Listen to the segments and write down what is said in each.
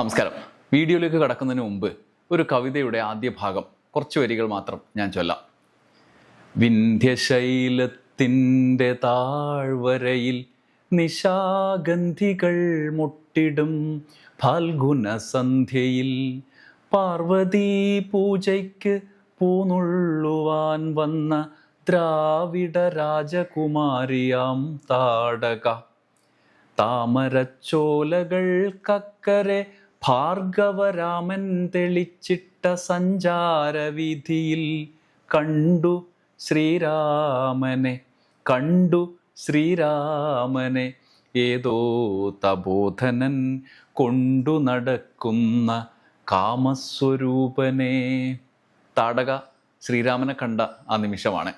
നമസ്കാരം. വീഡിയോയിലേക്ക് കടക്കുന്നതിന് മുമ്പ് ഒരു കവിതയുടെ ആദ്യ ഭാഗം. കുറച്ച് വരികൾ മാത്രം ഞാൻ ചൊല്ലാം. വിന്ധ്യശൈലത്തിന്റെ താഴ്വരയിൽ നിശാഗന്ധികൾ മുട്ടിടും ഫാൽഗുന സന്ധ്യയിൽ പാർവതീ പൂജയ്ക്ക് പൂനുള്ളുവാൻ വന്ന ദ്രാവിഡ രാജകുമാരിയാം താടക. താമരച്ചോലകൾക്കക്കരെ ഭാർഗവരാമൻ തെളിച്ചിട്ട സഞ്ചാരവിധിയിൽ കണ്ടു ശ്രീരാമനെ കണ്ടു ശ്രീരാമനെ. ഏതോ തബോധനൻ കൊണ്ടു നടക്കുന്ന കാമസ്വരൂപനെ. താടക ശ്രീരാമനെ കണ്ട ആ നിമിഷമാണ്.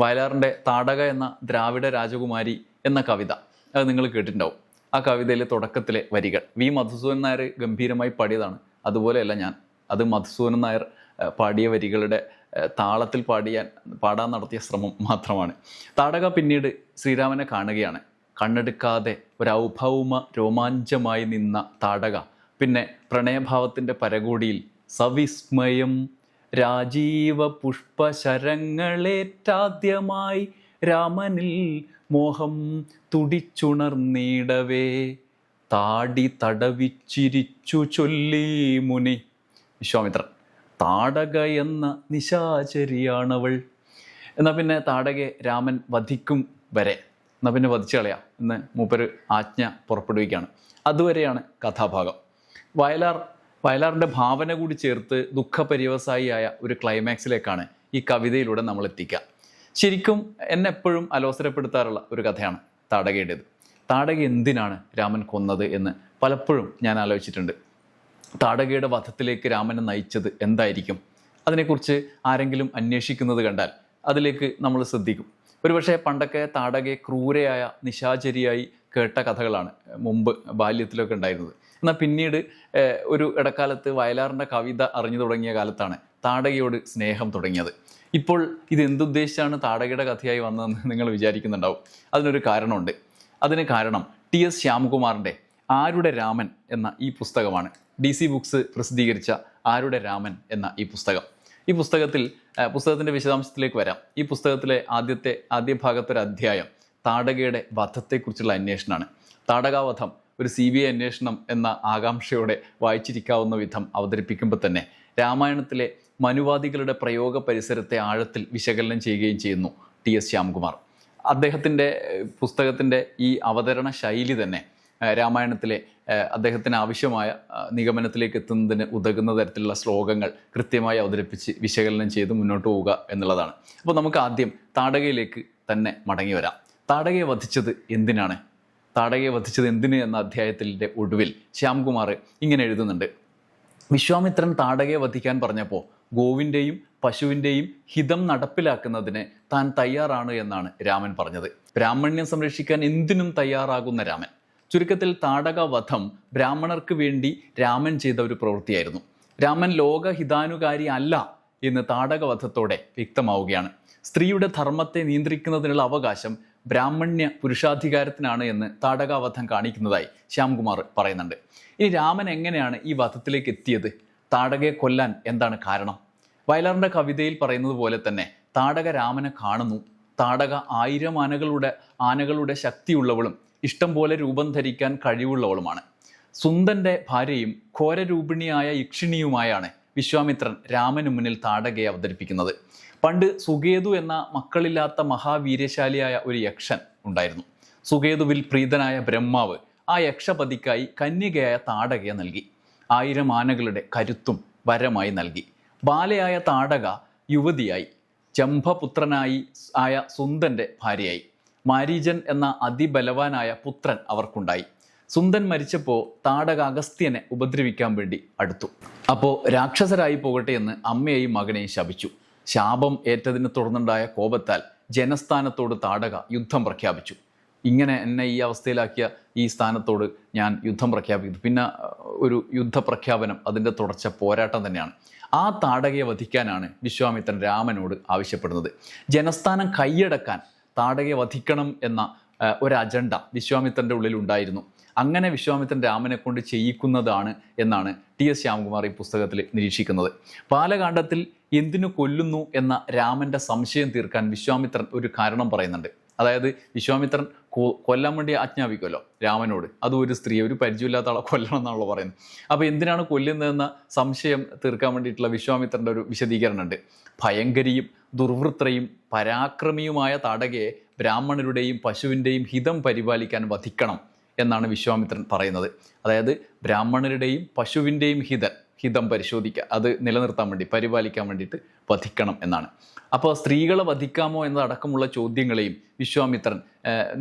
വയലാറിന്റെ താടക എന്ന ദ്രാവിഡ രാജകുമാരി എന്ന കവിത. അത് നിങ്ങൾ കേട്ടിട്ടുണ്ടാവും. ആ കവിതയിലെ തുടക്കത്തിലെ വരികൾ. വി മധുസൂദൻ നായർ ഗംഭീരമായി പാടിയതാണ്. അതുപോലെയല്ല ഞാൻ. അത് മധുസൂദൻ നായർ പാടിയ വരികളുടെ താളത്തിൽ പാടിയാൻ പാടാൻ നടത്തിയ ശ്രമം മാത്രമാണ്. താടക പിന്നീട് ശ്രീരാമനെ കാണുകയാണ്. കണ്ണെടുക്കാതെ ഒരൗഭൗമ രോമാഞ്ചമായി നിന്ന താടക. പിന്നെ പ്രണയഭാവത്തിന്റെ പരകോടിയിൽ സവിസ്മയം രാജീവ പുഷ്പശരങ്ങളേറ്റാദ്യമായി രാമനിൽ മോഹം തുടിച്ചുണർന്നിടവേ. താടി തടവിച്ചിരിച്ചു ചൊല്ലി മുനി. വിശ്വാമിത്രൻ താടക എന്ന നിശാചരിയാണവൾ. എന്നാൽ പിന്നെ താടകെ രാമൻ വധിക്കും വരെ. എന്നാൽ പിന്നെ വധിച്ചു കളയാം. എന്ന് മൂപ്പര് ആജ്ഞ പുറപ്പെടുവിക്കുകയാണ്. അതുവരെയാണ് കഥാഭാഗം. വയലാർ വയലാറിന്റെ ഭാവന കൂടി ചേർത്ത് ദുഃഖപര്യവസായിയായ ഒരു ക്ലൈമാക്സിലേക്കാണ് ഈ കവിതയിലൂടെ നമ്മൾ എത്തിക്കുക ശരിക്കും എന്നെ എപ്പോഴും അലോസരപ്പെടുത്താറുള്ള ഒരു കഥയാണ് താടകയുടേത്. താടക എന്തിനാണ് രാമൻ കൊന്നത് എന്ന് പലപ്പോഴും ഞാൻ ആലോചിച്ചിട്ടുണ്ട്. താടകയുടെ വധത്തിലേക്ക് രാമനെ നയിച്ചത് എന്തായിരിക്കും? അതിനെക്കുറിച്ച് ആരെങ്കിലും അന്വേഷിക്കുന്നത് കണ്ടാൽ അതിലേക്ക് നമ്മൾ ശ്രദ്ധിക്കും. ഒരുപക്ഷെ പണ്ടൊക്കെ താടകയെ ക്രൂരയായ നിശാചരിയായി കേട്ട കഥകളാണ് മുമ്പ് ബാല്യത്തിലൊക്കെ ഉണ്ടായിരുന്നത്. എന്നാൽ പിന്നീട് ഒരു ഇടക്കാലത്ത് വയലാറിന്റെ കവിത അറിഞ്ഞു തുടങ്ങിയ കാലത്താണ് താടകയോട് സ്നേഹം തുടങ്ങിയത്. ഇപ്പോൾ ഇത് എന്തുദ്ദേശിച്ചാണ് താടകയുടെ കഥയായി വന്നതെന്ന് നിങ്ങൾ വിചാരിക്കുന്നുണ്ടാവും. അതിനൊരു കാരണമുണ്ട്. അതിന് കാരണം ടി എസ് ശ്യാംകുമാറിന്റെ ആരുടെ രാമൻ എന്ന ഈ പുസ്തകമാണ്. ഡി സി ബുക്സ് പ്രസിദ്ധീകരിച്ച ആരുടെ രാമൻ എന്ന ഈ പുസ്തകം. ഈ പുസ്തകത്തിൽ പുസ്തകത്തിന്റെ വിശദാംശത്തിലേക്ക് വരാം. ഈ പുസ്തകത്തിലെ ആദ്യത്തെ ആദ്യ ഭാഗത്തൊരു അധ്യായം താടകയുടെ വധത്തെക്കുറിച്ചുള്ള അന്വേഷണമാണ്. താടകാവധം ഒരു സി ബി ഐ അന്വേഷണം എന്ന ആകാംക്ഷയോടെ വായിച്ചിരിക്കാവുന്ന വിധം അവതരിപ്പിക്കുമ്പോൾ തന്നെ രാമായണത്തിലെ മനുവാദികളുടെ പ്രയോഗ പരിസരത്തെ ആഴത്തിൽ വിശകലനം ചെയ്യുകയും ചെയ്യുന്നു ടി എസ് ശ്യാംകുമാർ. അദ്ദേഹത്തിന്റെ പുസ്തകത്തിന്റെ ഈ അവതരണ ശൈലി തന്നെ രാമായണത്തിലെ അദ്ദേഹത്തിന് ആവശ്യമായ നിഗമനത്തിലേക്ക് എത്തുന്നതിന് ഉതകുന്ന തരത്തിലുള്ള ശ്ലോകങ്ങൾ കൃത്യമായി അവതരിപ്പിച്ച് വിശകലനം ചെയ്ത് മുന്നോട്ട് പോവുക എന്നുള്ളതാണ്. അപ്പോൾ നമുക്ക് ആദ്യം താടകയിലേക്ക് തന്നെ മടങ്ങി വരാം. താടകയെ വധിച്ചത് എന്തിനാണ്? താടകയെ വധിച്ചത് എന്തിന് എന്ന അധ്യായത്തിന്റെ ഒടുവിൽ ശ്യാംകുമാർ ഇങ്ങനെ എഴുതുന്നുണ്ട്. വിശ്വാമിത്രൻ താടകയെ വധിക്കാൻ പറഞ്ഞപ്പോൾ ഗോവിന്റെയും പശുവിന്റെയും ഹിതം നടപ്പിലാക്കുന്നതിന് താൻ തയ്യാറാണ് എന്നാണ് രാമൻ പറഞ്ഞത്. ബ്രാഹ്മണ്യം സംരക്ഷിക്കാൻ എന്തിനും തയ്യാറാകുന്ന രാമൻ. ചുരുക്കത്തിൽ താടക വധം ബ്രാഹ്മണർക്ക് വേണ്ടി രാമൻ ചെയ്ത ഒരു പ്രവൃത്തിയായിരുന്നു. രാമൻ ലോകഹിതാനുകാരി അല്ല എന്ന് താടകവധത്തോടെ വ്യക്തമാവുകയാണ്. സ്ത്രീയുടെ ധർമ്മത്തെ നിയന്ത്രിക്കുന്നതിനുള്ള അവകാശം ബ്രാഹ്മണ്യ പുരുഷാധികാരത്തിനാണ് എന്ന് താടകാവധം കാണിക്കുന്നതായി ശ്യാംകുമാർ പറയുന്നുണ്ട്. ഇനി രാമൻ എങ്ങനെയാണ് ഈ വധത്തിലേക്ക് എത്തിയത്? താടകയെ കൊല്ലാൻ എന്താണ് കാരണം? വയലാറിന്റെ കവിതയിൽ പറയുന്നത് പോലെ തന്നെ താടക രാമനെ കാണുന്നു. താടക ആയിരം ആനകളുടെ ആനകളുടെ ശക്തിയുള്ളവളും ഇഷ്ടം പോലെ രൂപം ധരിക്കാൻ കഴിവുള്ളവളുമാണ്. സുന്ദന്റെ ഭാര്യയും ഘോരരൂപിണിയായ യക്ഷിണിയുമായാണ് വിശ്വാമിത്രൻ രാമന് മുന്നിൽ താടകയെ അവതരിപ്പിക്കുന്നത്. പണ്ട് സുകേതു എന്ന മക്കളില്ലാത്ത മഹാവീര്യശാലിയായ ഒരു യക്ഷൻ ഉണ്ടായിരുന്നു. സുകേതുവിൽ പ്രീതനായ ബ്രഹ്മാവ് ആ യക്ഷപതിക്കായി കന്യകയായ താടകയെ നൽകി. ആയിരം ആനകളുടെ കരുത്തും വരമായി നൽകി. ബാലയായ താടക യുവതിയായി. ജംഭപുത്രനായി ആയ സുന്ദന്റെ ഭാര്യയായി. മാരീജൻ എന്ന അതിബലവാനായ പുത്രൻ അവർക്കുണ്ടായി. സുന്ദൻ മരിച്ചപ്പോൾ താടക അഗസ്ത്യനെ ഉപദ്രവിക്കാൻ വേണ്ടി അടുത്തു. അപ്പോൾ രാക്ഷസരായി പോകട്ടെ എന്ന് അമ്മയെയും മകനെയും ശപിച്ചു. ശാപം ഏറ്റതിനെ തുടർന്നുണ്ടായ കോപത്താൽ ജനസ്ഥാനത്തോട് താടക യുദ്ധം പ്രഖ്യാപിച്ചു. ഇങ്ങനെ എന്നെ ഈ അവസ്ഥയിലാക്കിയ ഈ സ്ഥാനത്തോട് ഞാൻ യുദ്ധം പ്രഖ്യാപിക്കുന്നു. പിന്നെ ഒരു യുദ്ധപ്രഖ്യാപനം അതിന്റെ തുടർച്ച പോരാട്ടം തന്നെയാണ്. ആ താടകയെ വധിക്കാനാണ് വിശ്വാമിത്രൻ രാമനോട് ആവശ്യപ്പെടുന്നത്. ജനസ്ഥാനം കൈയടക്കാൻ താടകയെ വധിക്കണം എന്ന ഒരു അജണ്ട വിശ്വാമിത്രന്റെ ഉള്ളിൽ ഉണ്ടായിരുന്നു അങ്ങനെ വിശ്വാമിത്രൻ രാമനെ കൊണ്ട് ചെയ്യിക്കുന്നതാണ് എന്നാണ് ടി എസ് ശ്യാംകുമാർ ഈ പുസ്തകത്തിൽ നിരീക്ഷിക്കുന്നത്. ബാലകാണ്ഡത്തിൽ എന്തിനു കൊല്ലുന്നു എന്ന രാമന്റെ സംശയം തീർക്കാൻ വിശ്വാമിത്രൻ ഒരു കാരണം പറയുന്നുണ്ട്. അതായത് വിശ്വാമിത്രൻ കൊല്ലാൻ വേണ്ടി ആജ്ഞാപിക്കുമല്ലോ രാമനോട്. അതും ഒരു സ്ത്രീ ഒരു പരിചയമില്ലാത്ത ആളെ കൊല്ലണം എന്നാണല്ലോ പറയുന്നത്. അപ്പോൾ എന്തിനാണ് കൊല്ലുന്നതെന്ന സംശയം തീർക്കാൻ വേണ്ടിയിട്ടുള്ള വിശ്വാമിത്രന്റെ ഒരു വിശദീകരണമുണ്ട്. ഭയങ്കരിയും ദുർവൃത്രയും പരാക്രമിയുമായ തടകയെ ബ്രാഹ്മണരുടെയും പശുവിന്റെയും ഹിതം പരിപാലിക്കാൻ വധിക്കണം. എന്നാണ് വിശ്വാമിത്രൻ പറയുന്നത്. അതായത് ബ്രാഹ്മണരുടെയും പശുവിന്റെയും ഹിതൻ ഹിതം പരിശോധിക്കുക അത് നിലനിർത്താൻ വേണ്ടി പരിപാലിക്കാൻ വേണ്ടിയിട്ട് വധിക്കണം എന്നാണ്. അപ്പോൾ സ്ത്രീകളെ വധിക്കാമോ എന്നതടക്കമുള്ള ചോദ്യങ്ങളെയും വിശ്വാമിത്രൻ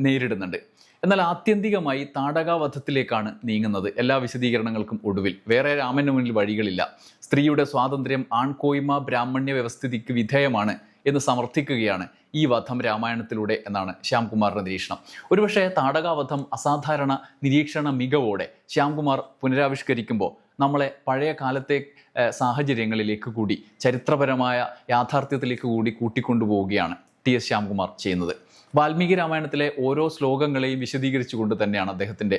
നേരിടുന്നുണ്ട്. എന്നാൽ ആത്യന്തികമായി താടകാവധത്തിലേക്കാണ് നീങ്ങുന്നത്. എല്ലാ വിശദീകരണങ്ങൾക്കും ഒടുവിൽ. വേറെ രാമന് മുന്നിൽ വഴികളില്ല. സ്ത്രീയുടെ സ്വാതന്ത്ര്യം ആൺകോയ്മ ബ്രാഹ്മണ്യ വ്യവസ്ഥിതിക്ക് വിധേയമാണ് എന്ന് സമർത്ഥിക്കുകയാണ് ഈ വധം രാമായണത്തിലൂടെ എന്നാണ് ശ്യാംകുമാറിന്റെ നിരീക്ഷണം. ഒരുപക്ഷെ താടകാവധം അസാധാരണ നിരീക്ഷണ മികവോടെ ശ്യാംകുമാർ പുനരാവിഷ്കരിക്കുമ്പോൾ നമ്മളെ പഴയ കാലത്തെ സാഹചര്യങ്ങളിലേക്ക് കൂടി ചരിത്രപരമായ യാഥാർത്ഥ്യത്തിലേക്ക് കൂടി കൂട്ടിക്കൊണ്ടുപോവുകയാണ് ടി എസ് ശ്യാംകുമാർ ചെയ്യുന്നത്. വാൽമീകി രാമായണത്തിലെ ഓരോ ശ്ലോകങ്ങളെയും വിശദീകരിച്ചുകൊണ്ട് തന്നെയാണ് അദ്ദേഹത്തിന്റെ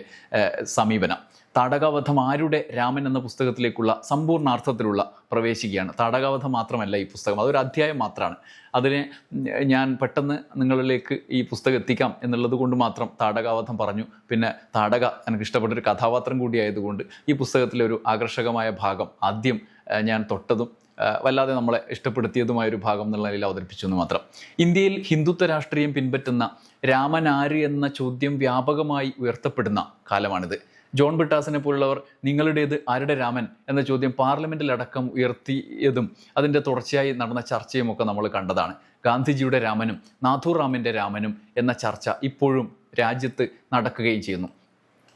സമീപനം. താടകാവധം ആരുടെ രാമൻ എന്ന പുസ്തകത്തിലേക്കുള്ള സമ്പൂർണാർത്ഥത്തിലുള്ള പ്രവേശിക്കുകയാണ്. താടകാവധം മാത്രമല്ല ഈ പുസ്തകം അതൊരു അധ്യായം മാത്രമാണ്. അതിനെ ഞാൻ പെട്ടെന്ന് നിങ്ങളിലേക്ക് ഈ പുസ്തകം എത്തിക്കാം എന്നുള്ളത് കൊണ്ട് മാത്രം താടകാവധം പറഞ്ഞു. പിന്നെ താടക എനിക്ക് ഇഷ്ടപ്പെട്ട ഒരു കഥാപാത്രം കൂടിയായതുകൊണ്ട് ഈ പുസ്തകത്തിലെ ഒരു ആകർഷകമായ ഭാഗം ആദ്യം ഞാൻ തൊട്ടതും വല്ലാതെ നമ്മളെ ഇഷ്ടപ്പെടുത്തിയതുമായ ഒരു ഭാഗം എന്നുള്ള നിലയിൽ അവതരിപ്പിച്ചു എന്ന് മാത്രം. ഇന്ത്യയിൽ ഹിന്ദുത്വ രാഷ്ട്രീയം പിൻപറ്റുന്ന രാമൻ ആര് എന്ന ചോദ്യം വ്യാപകമായി ഉയർത്തപ്പെടുന്ന കാലമാണിത്. ജോൺ ബിട്ടാസിനെ പോലുള്ളവർ നിങ്ങളുടേത് ആരുടെ രാമൻ എന്ന ചോദ്യം പാർലമെന്റിലടക്കം ഉയർത്തിയതും അതിന്റെ തുടർച്ചയായി നടന്ന ചർച്ചയും ഒക്കെ നമ്മൾ കണ്ടതാണ്. ഗാന്ധിജിയുടെ രാമനും നാഥൂർ റാമിന്റെ രാമനും എന്ന ചർച്ച ഇപ്പോഴും രാജ്യത്ത് നടക്കുകയും ചെയ്യുന്നു.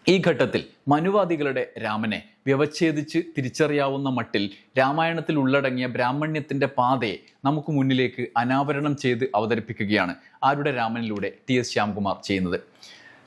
ഈ ഘട്ടത്തിൽ മനുവാദികളുടെ രാമനെ വ്യവച്ഛേദിച്ച് തിരിച്ചറിയാവുന്ന മട്ടിൽ രാമായണത്തിൽ ഉള്ളടങ്ങിയ ബ്രാഹ്മണ്യത്തിന്റെ പാതയെ നമുക്ക് മുന്നിലേക്ക് അനാവരണം ചെയ്ത് അവതരിപ്പിക്കുകയാണ് ആരുടെ രാമനിലൂടെ ടി എസ് ശ്യാംകുമാർ ചെയ്യുന്നത്.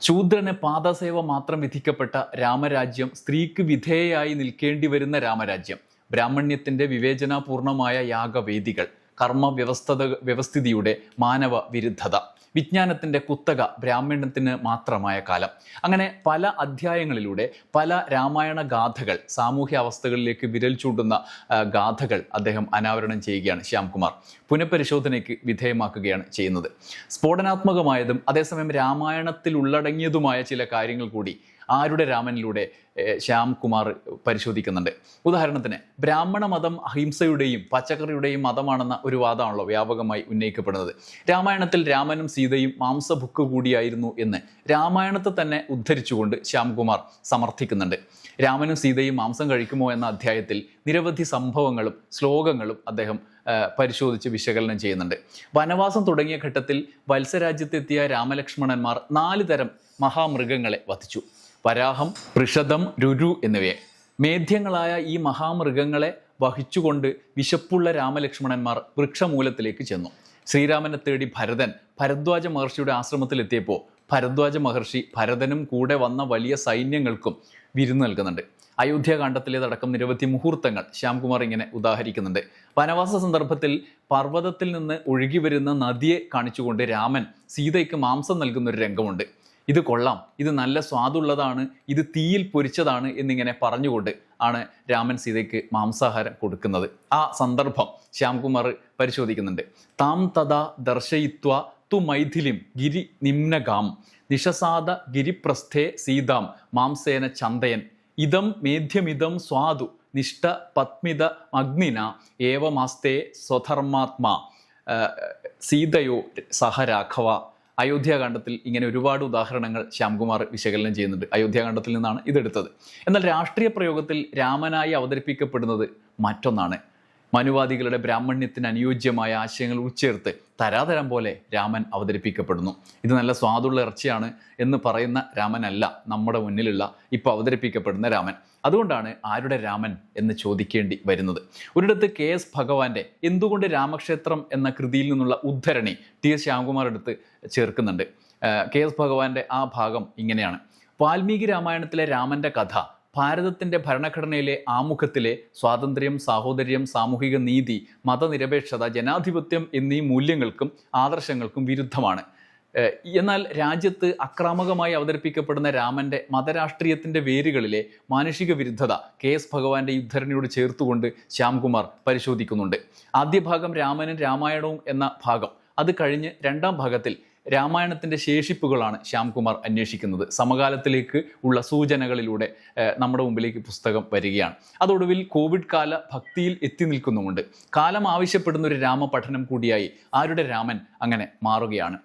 ശൂദ്രന് പാദസേവ മാത്രം വിധിക്കപ്പെട്ട രാമരാജ്യം സ്ത്രീക്ക് വിധേയയായി നിൽക്കേണ്ടി വരുന്ന രാമരാജ്യം. ബ്രാഹ്മണ്യത്തിന്റെ വിവേചനാപൂർണമായ യാഗവേദികൾ കർമ്മ വ്യവസ്ഥത വ്യവസ്ഥിതിയുടെ മാനവ വിരുദ്ധത. വിജ്ഞാനത്തിന്റെ കുത്തക ബ്രാഹ്മണത്തിന് മാത്രമായ കാലം. അങ്ങനെ പല അധ്യായങ്ങളിലൂടെ പല രാമായണ ഗാഥകൾ സാമൂഹ്യ അവസ്ഥകളിലേക്ക് വിരൽ ചൂണ്ടുന്ന ഗാഥകൾ അദ്ദേഹം അനാവരണം ചെയ്യുകയാണ് ശ്യാംകുമാർ. പുനഃപരിശോധനയ്ക്ക് വിധേയമാക്കുകയാണ് ചെയ്യുന്നത്. സ്ഫോടനാത്മകമായതും അതേസമയം രാമായണത്തിൽ ഉള്ളടങ്ങിയതുമായ ചില കാര്യങ്ങൾ കൂടി ആരുടെ രാമനിലൂടെ ശ്യാംകുമാർ പരിശോധിക്കുന്നുണ്ട്? ഉദാഹരണത്തിന് ബ്രാഹ്മണ മതം അഹിംസയുടെയും പച്ചക്കറിയുടെയും മതമാണെന്ന ഒരു വാദമാണല്ലോ വ്യാപകമായി ഉന്നയിക്കപ്പെടുന്നത്. രാമായണത്തിൽ രാമനും സീതയും മാംസഭുക്ക് കൂടിയായിരുന്നു എന്ന് രാമായണത്തെ തന്നെ ഉദ്ധരിച്ചുകൊണ്ട് ശ്യാംകുമാർ സമർത്ഥിക്കുന്നുണ്ട്. രാമനും സീതയും മാംസം കഴിക്കുമോ എന്ന അധ്യായത്തിൽ നിരവധി സംഭവങ്ങളും ശ്ലോകങ്ങളും അദ്ദേഹം പരിശോധിച്ച് വിശകലനം ചെയ്യുന്നുണ്ട്. വനവാസം തുടങ്ങിയ ഘട്ടത്തിൽ വത്സരാജ്യത്തെത്തിയ രാമലക്ഷ്മണന്മാർ നാല് തരം മഹാമൃഗങ്ങളെ വധിച്ചു. വരാഹം ഋഷദം രുരു എന്നിവയെ. മേധ്യങ്ങളായ ഈ മഹാമൃഗങ്ങളെ വഹിച്ചുകൊണ്ട് വിശപ്പുള്ള രാമലക്ഷ്മണന്മാർ വൃക്ഷമൂലത്തിലേക്ക് ചെന്നു. ശ്രീരാമനെ തേടി ഭരതൻ ഭരദ്വാജ മഹർഷിയുടെ ആശ്രമത്തിലെത്തിയപ്പോൾ ഭരദ്വാജ മഹർഷി ഭരതനും കൂടെ വന്ന വലിയ സൈന്യങ്ങൾക്കും വിരുന്ന് നൽകുന്നുണ്ട്. അയോധ്യാകാന്ഡത്തിലേതടക്കം നിരവധി മുഹൂർത്തങ്ങൾ ശ്യാംകുമാർ ഇങ്ങനെ ഉദാഹരിക്കുന്നുണ്ട്. വനവാസ സന്ദർഭത്തിൽ പർവതത്തിൽ നിന്ന് ഒഴുകി വരുന്ന നദിയെ കാണിച്ചുകൊണ്ട് രാമൻ സീതയ്ക്ക് മാംസം നൽകുന്ന ഒരു രംഗമുണ്ട്. ഇത് കൊള്ളാം ഇത് നല്ല സ്വാദുള്ളതാണ് ഇത് തീയിൽ പൊരിച്ചതാണ് എന്നിങ്ങനെ പറഞ്ഞുകൊണ്ട് ആണ് രാമൻ സീതയ്ക്ക് മാംസാഹാരം കൊടുക്കുന്നത്. ആ സന്ദർഭം ശ്യാംകുമാർ പരിശോധിക്കുന്നുണ്ട്. താം തഥാ ദർശയിത്വ തു മൈഥിലിം ഗിരി നിമ്നഗാം നിഷസാദ ഗിരിപ്രസ്ഥേ സീതാം മാംസേന ചന്തയൻ ഇതം മേധ്യമിതം സ്വാദു നിഷ്ഠ പത്മിത അഗ്നിന ഏവമാസ്തേ സ്വധർമാത്മാ സീതയോ സഹ സഹരാഘവ അയോധ്യാകാന്ഡത്തിൽ ഇങ്ങനെ ഒരുപാട് ഉദാഹരണങ്ങൾ ശ്യാംകുമാർ വിശകലനം ചെയ്യുന്നുണ്ട്. അയോധ്യാകാന്ഡത്തിൽ നിന്നാണ് ഇതെടുത്തത്. എന്നാൽ രാഷ്ട്രീയ പ്രയോഗത്തിൽ രാമനായി അവതരിപ്പിക്കപ്പെടുന്നത് മറ്റൊന്നാണ്. മനുവാദികളുടെ ബ്രാഹ്മണ്യത്തിന് അനുയോജ്യമായ ആശയങ്ങൾ ഉൾച്ചേർത്ത് തരാതരം പോലെ രാമൻ അവതരിപ്പിക്കപ്പെടുന്നു. ഇത് നല്ല സ്വാദുള്ള ഇറച്ചിയാണ് എന്ന് പറയുന്ന രാമനല്ല നമ്മുടെ മുന്നിലുള്ള ഇപ്പോൾ അവതരിപ്പിക്കപ്പെടുന്ന രാമൻ. അതുകൊണ്ടാണ് ആരുടെ രാമൻ എന്ന് ചോദിക്കേണ്ടി വരുന്നത്. ഒരിടത്ത് കെ എസ് ഭഗവാന്റെ എന്തുകൊണ്ട് രാമക്ഷേത്രം എന്ന കൃതിയിൽ നിന്നുള്ള ഉദ്ധരണി ടി എസ് ശ്യാംകുമാർ എടുത്ത് ചേർക്കുന്നുണ്ട്. കെ എസ് ഭഗവാന്റെ ആ ഭാഗം ഇങ്ങനെയാണ്. വാൽമീകി രാമായണത്തിലെ രാമന്റെ കഥ ഭാരതത്തിന്റെ ഭരണഘടനയിലെ ആമുഖത്തിലെ സ്വാതന്ത്ര്യം സാഹോദര്യം സാമൂഹിക നീതി മതനിരപേക്ഷത ജനാധിപത്യം എന്നീ മൂല്യങ്ങൾക്കും ആദർശങ്ങൾക്കും വിരുദ്ധമാണ്. എന്നാൽ രാജ്യത്ത് അക്രാമകമായി അവതരിപ്പിക്കപ്പെടുന്ന രാമന്റെ മതരാഷ്ട്രീയത്തിന്റെ വേരുകളിലെ മാനുഷിക വിരുദ്ധത കെ എസ് ഭഗവാന്റെ യുദ്ധരണിയോട് ചേർത്തുകൊണ്ട് ശ്യാംകുമാർ പരിശോധിക്കുന്നുണ്ട്. ആദ്യ ഭാഗം രാമനും രാമായണവും എന്ന ഭാഗം. അത് കഴിഞ്ഞ് രണ്ടാം ഭാഗത്തിൽ രാമായണത്തിന്റെ ശേഷിപ്പുകളാണ് ശ്യാംകുമാർ അന്വേഷിക്കുന്നത്. സമകാലത്തിലേക്ക് ഉള്ള സൂചനകളിലൂടെ നമ്മുടെ മുമ്പിലേക്ക് പുസ്തകം വരികയാണ്. അതൊടുവിൽ കോവിഡ് കാല ഭക്തിയിൽ എത്തി നിൽക്കുന്നുമുണ്ട്. കാലം ആവശ്യപ്പെടുന്ന ഒരു രാമപഠനം കൂടിയായി ആരുടെ രാമൻ അങ്ങനെ മാറുകയാണ്.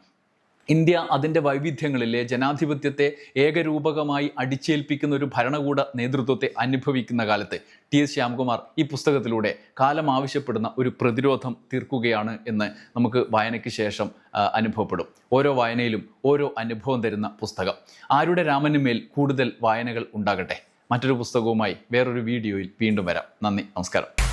ഇന്ത്യ അതിന്റെ വൈവിധ്യങ്ങളിലെ ജനാധിപത്യത്തെ ഏകരൂപകമായി അടിച്ചേൽപ്പിക്കുന്ന ഒരു ഭരണകൂട നേതൃത്വത്തെ അനുഭവിക്കുന്ന കാലത്ത് ടി എസ് ശ്യാംകുമാർ ഈ പുസ്തകത്തിലൂടെ കാലം ആവശ്യപ്പെടുന്ന ഒരു പ്രതിരോധം തീർക്കുകയാണ് എന്ന് നമുക്ക് വായനയ്ക്ക് ശേഷം അനുഭവപ്പെടും. ഓരോ വായനയിലും ഓരോ അനുഭവം തരുന്ന പുസ്തകം. ആരുടെ രാമനു മേൽ കൂടുതൽ വായനകൾ ഉണ്ടാകട്ടെ? മറ്റൊരു പുസ്തകവുമായി വേറൊരു വീഡിയോയിൽ വീണ്ടും വരാം. നന്ദി നമസ്കാരം.